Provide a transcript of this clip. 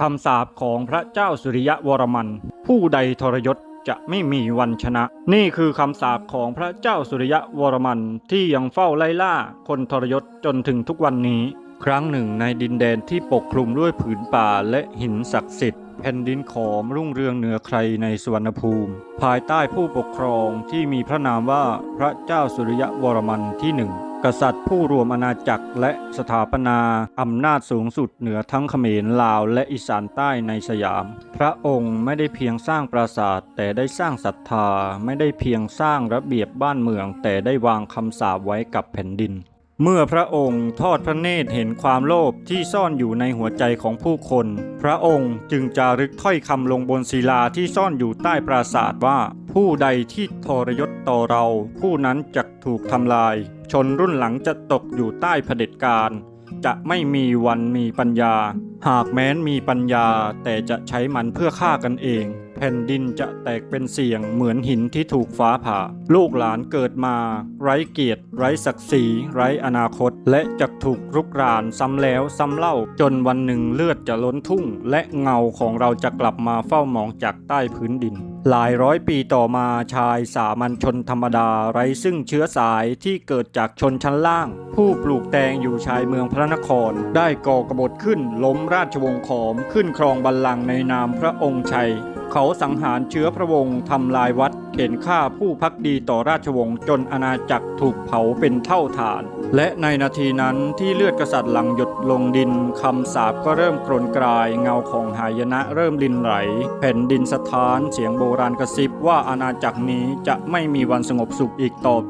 คำสาปของพระเจ้าสุริยะวรมัน ผู้ใดทรยศจะไม่มีวันชนะ นี่คือคำสาปของพระเจ้าสุริยะวรมันที่ยังเฝ้าไล่ล่าคนทรยศจนถึงทุกวันนี้ ครั้งหนึ่งในดินแดนที่ปกคลุมด้วยผืนป่าและหินศักดิ์สิทธิ์ แผ่นดินขอมรุ่งเรืองเหนือใครในสวรรณภูมิ ภายใต้ผู้ปกครองที่มีพระนามว่าพระเจ้าสุริยะวรมันที่หนึ่งกษัตริย์ผู้รวมอาณาจักรและสถาปนาอำนาจสูงสุดเหนือทั้งเขมรลาวและอีสานใต้ในสยาม พระองค์ไม่ได้เพียงสร้างปราสาทแต่ได้สร้างศรัทธา ไม่ได้เพียงสร้างระเบียบบ้านเมือง แต่ได้วางคำสาปไว้กับแผ่นดิน เมื่อพระองค์ทอดพระเนตรเห็นความโลภที่ซ่อนอยู่ในหัวใจของผู้คน พระองค์จึงจารึกถ้อยคำลงบนศิลาที่ซ่อนอยู่ใต้ปราสาทว่า ผู้ใดที่ทรยศต่อเรา ผู้นั้นจะถูกทำลาย ชนรุ่นหลังจะตกอยู่ใต้เผด็จการ จะไม่มีวันมีปัญญา หากแม้นมีปัญญาแต่จะใช้มันเพื่อฆ่ากันเอง ผ่นดินจะแตกเป็นเสียงเหมือนหินที่ถูกฟ้าผ่า ลูกหลานเกิดมา ไร้เกียรติ ไร้ศักดิ์ศรีไร้อนาคต และจะถูกรุกรานซ้ำแล้วซ้ำเล่า จนวันหนึ่งเลือดจะล้นทุ่ง และเงาของเราจะกลับมาเฝ้ามองจากใต้พื้นดิน หลายร้อยปีต่อมาชายสามัญชนธรรมดาไร้ซึ่งเชื้อสายที่เกิดจากชนชั้นล่าง ผู้ปลูกแตงอยู่ชายเมืองพระนคร ได้ก่อกบฏขึ้นล้มราชวงศ์ขอมขึ้นครองบัลลังก์ในนามพระองค์ชัย เขาสังหารเชื้อพระวงศ์ทำลายวัดเข็นฆ่าผู้พักดีต่อราชวงศ์จนอาณาจักรถูกเผาเป็นเท่าฐาน และในนาทีนั้นที่เลือดกษัตริย์หลังหยดลงดินคำสาปก็เริ่มกรนกรายเงาของหายนะเริ่มลินไหล แผ่นดินสถานเสียงโบราณกระซิบว่าอาณาจักรนี้จะไม่มีวันสงบสุขอีกต่อไป